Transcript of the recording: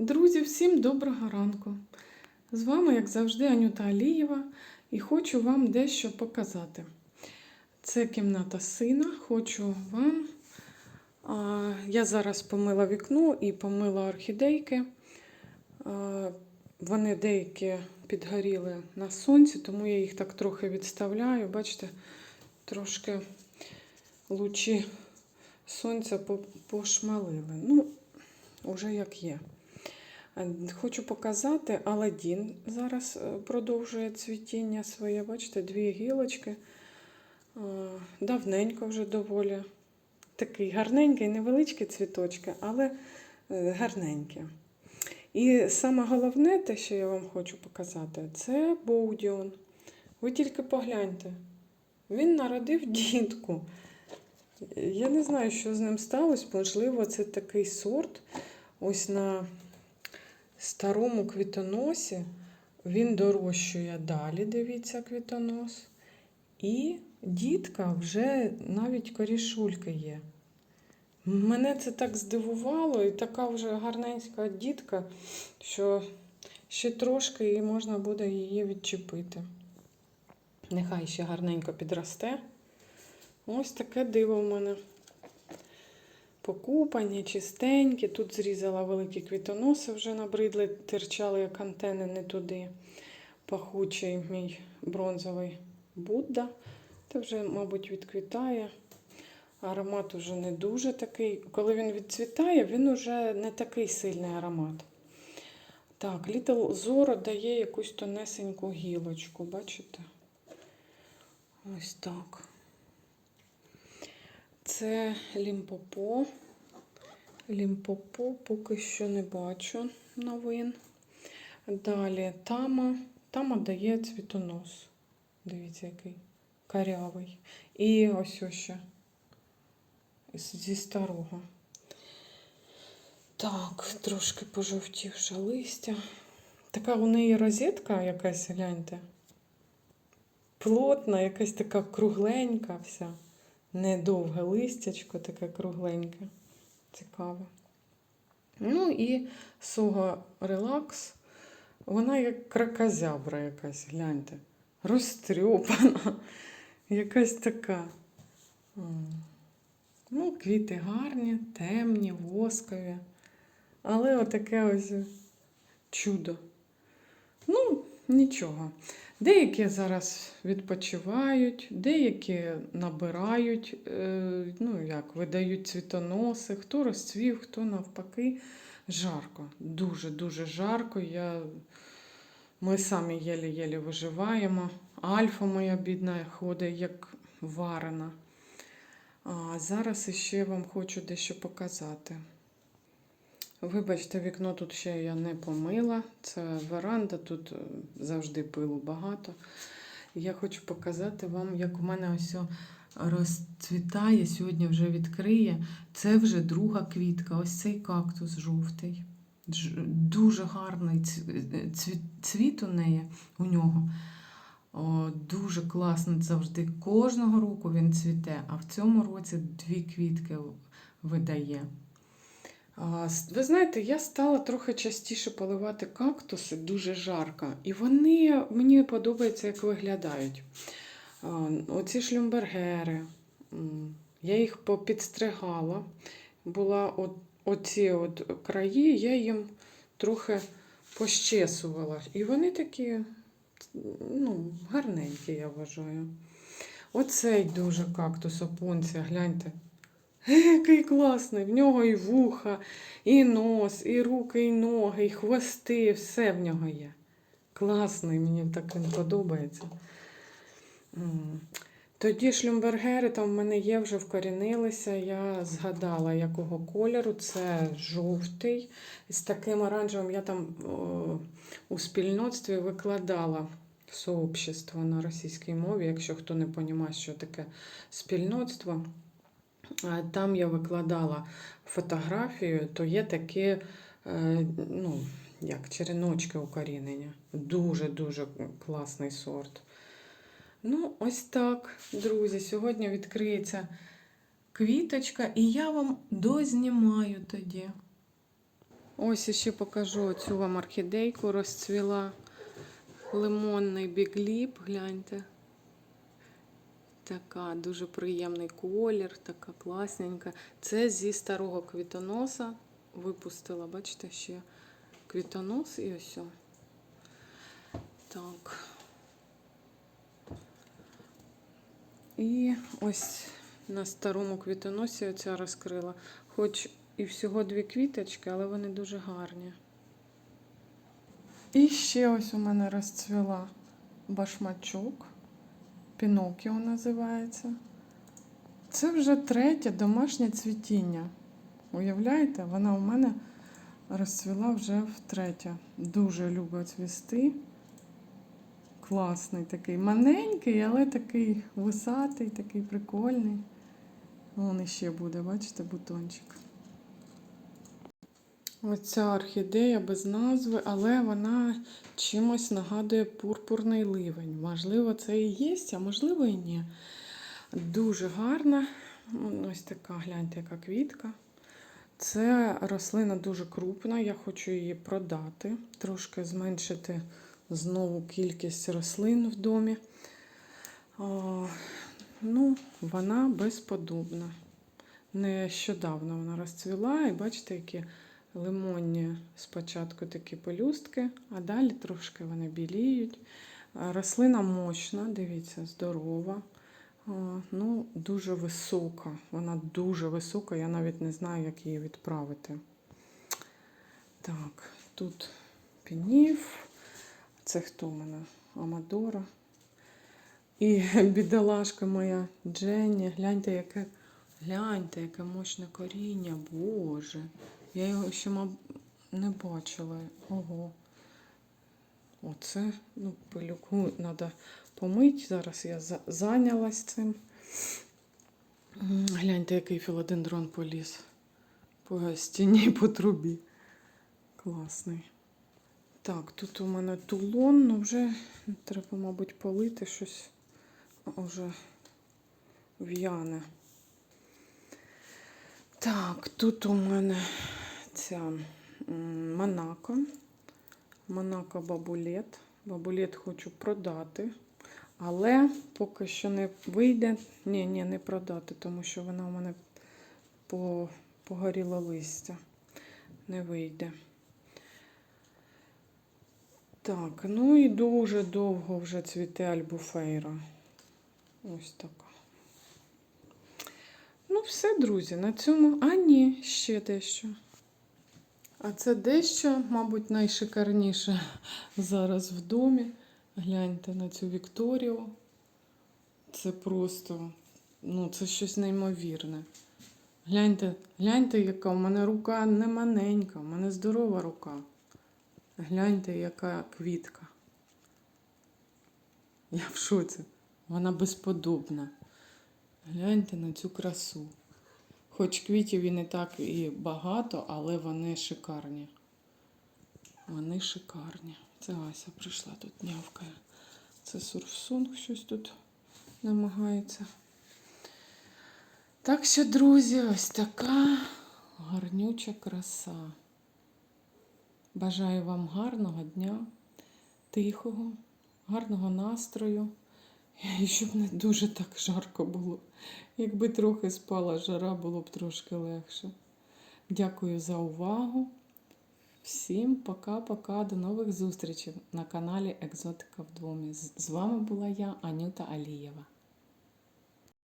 Друзі, всім доброго ранку! З вами, як завжди, Анюта Алієва, і хочу вам дещо показати. Це кімната сина. Хочу вам. Я зараз помила вікно і помила орхідейки. Вони деякі підгоріли на сонці, тому я їх так трохи відставляю. Бачите, трошки лучі сонця пошмалили. Ну, уже як є. Е, Хочу показати, Аладдін зараз е, продовжує цвітіння своє. Бачите, дві гілочки. Е, Давненько вже доволі. Такий гарненький, невеличкі цвіточки, але гарненькі. І саме головне, те, що я вам хочу показати, це Боудіон. Ви тільки погляньте. Він народив дітку. Я не знаю, що з ним сталося. Можливо, це такий сорт. Ось на старому квітоносі він дорощує далі, дивіться, квітонос. І дітка вже навіть корішулька є. Мене це так здивувало, і така вже гарненька дітка, що ще трошки і можна буде її відчепити. Нехай ще гарненько підросте. Ось таке диво в мене. Покупані, чистенькі. Тут зрізала великі квітоноси, вже набридли, терчали як антени не туди. Пахучий мій бронзовий Будда. Це вже, мабуть, відквітає. Аромат уже не дуже такий. Коли він відцвітає, він уже не такий сильний аромат. Так, Little Zoro дає якусь тонесеньку гілочку, бачите? Ось так. Це лімпопо. Лімпопо поки що не бачу новин. Далі тама. Тама дає цвітонос. Дивіться, який карявий. І ось ось ще зі старого. Так, трошки пожовтівше листя. Така у неї розетка якась, гляньте. Плотна, якась така кругленька вся. Недовге листячко, таке кругленьке. Цікаве. Ну і сого релакс. Вона як кракозябра якась, гляньте. Розтрьопана. Якась така. Ну, квіти гарні, темні, воскові. Але отаке ось чудо. Ну, нічого. Деякі зараз відпочивають, деякі набирають, е, ну як, видають цвітоноси, хто розцвів, хто навпаки. Жарко, дуже-дуже жарко. Я... Ми самі єлі-єлі виживаємо. Альфа моя бідна ходить як варена. А зараз іще вам хочу дещо показати. Вибачте, вікно тут ще я не помила. Це веранда, тут е, завжди пилу багато. Я хочу показати вам, як у мене ось розцвітає, сьогодні вже відкриє. Це вже друга квітка, ось цей кактус жовтий. Дуже гарний цвіт, цвіт у неї у нього. О, дуже класно завжди. Кожного року він цвіте, а в цьому році дві квітки видає. Ви знаєте, я стала трохи частіше поливати кактуси, дуже жарко. І вони мені подобається, як виглядають. Оці шлюмбергери. Я їх попідстригала. Була от, оці от краї, я їм трохи пощесувала. І вони такі ну, гарненькі, я вважаю. Оцей дуже кактус опунція, гляньте. Який класний! В нього і вуха, і нос, і руки, і ноги, і хвости, все в нього є. Класний, мені так він подобається. Тоді шлюмбергери там в мене є, вже вкорінилися. Я згадала, якого кольору. Це жовтий. З таким оранжевим я там о, у спільноцтві викладала сообщество на російській мові, якщо хто не розуміє, що таке спільноцтво. Там я викладала фотографію, то є такі, е, ну, як череночки укорінення. Дуже-дуже класний сорт. Ну, ось так, друзі. Сьогодні відкриється квіточка, і я вам дознімаю тоді. Ось ще покажу цю вам орхідейку розцвіла. Лимонний бігліп, гляньте. Така дуже приємний колір, така класненька. Це зі старого квітоноса випустила, бачите, ще квітонос і ось. Так. І ось на старому квітоносі оця розкрила. Хоч і всього дві квіточки, але вони дуже гарні. І ще ось у мене розцвіла башмачок. Пінокіо називається. Це вже третє домашнє цвітіння. Уявляєте, вона у мене розцвіла вже втретє. Дуже любить цвісти. Класний такий. Маленький, але такий висатий, такий прикольний. Вон іще буде, бачите, бутончик. Оця орхідея без назви, але вона чимось нагадує пурпурний ливень. Можливо, це і є, а можливо і ні. Дуже гарна. Ось така, гляньте, яка квітка. Це рослина дуже крупна, я хочу її продати, трошки зменшити знову кількість рослин в домі. О, ну, вона безподобна. Нещодавно вона розцвіла, і бачите, які лимонні спочатку такі пелюстки, а далі трошки вони біліють. Рослина мощна, дивіться, здорова. Ну, дуже висока. Вона дуже висока, я навіть не знаю, як її відправити. Так, тут пінів. Це хто в мене? Амадора. І бідолашка моя Дженні. Гляньте, яке, гляньте, яке мощне коріння. Боже. Я його ще маб... не бачила. Ого. Оце, ну, пилюку треба помити. Зараз я за- зайнялась цим. Гляньте, який філодендрон поліз. По стіні по трубі. Класний. Так, тут у мене тулон, ну вже треба, мабуть, полити щось уже в'яне. Так, тут у мене м, Монако. Монако бабулет. Бабулет хочу продати. Але поки що не вийде. Ні, ні, не продати, тому що вона у мене по, погоріла листя. Не вийде. Так, ну і дуже довго вже цвіте альбуфейра. Ось така. Ну, все, друзі, на цьому. А, ні, ще дещо. А це дещо, мабуть, найшикарніше зараз в домі. Гляньте на цю Вікторію. Це просто, ну, це щось неймовірне. Гляньте, гляньте, яка у мене рука не маленька, у мене здорова рука. Гляньте, яка квітка. Я в шоці. Вона безподобна. Гляньте на цю красу. Хоч квітів і не так і багато, але вони шикарні. Вони шикарні. Це Ася прийшла тут нявкає. Це сурфсунг щось тут намагається. Так що, друзі, ось така гарнюча краса. Бажаю вам гарного дня, тихого, гарного настрою. І щоб не дуже так жарко було. Якби трохи спала жара, було б трошки легше. Дякую за увагу. Всім пока-пока. До нових зустрічей на каналі Екзотика в домі. З вами була я, Анюта Алієва.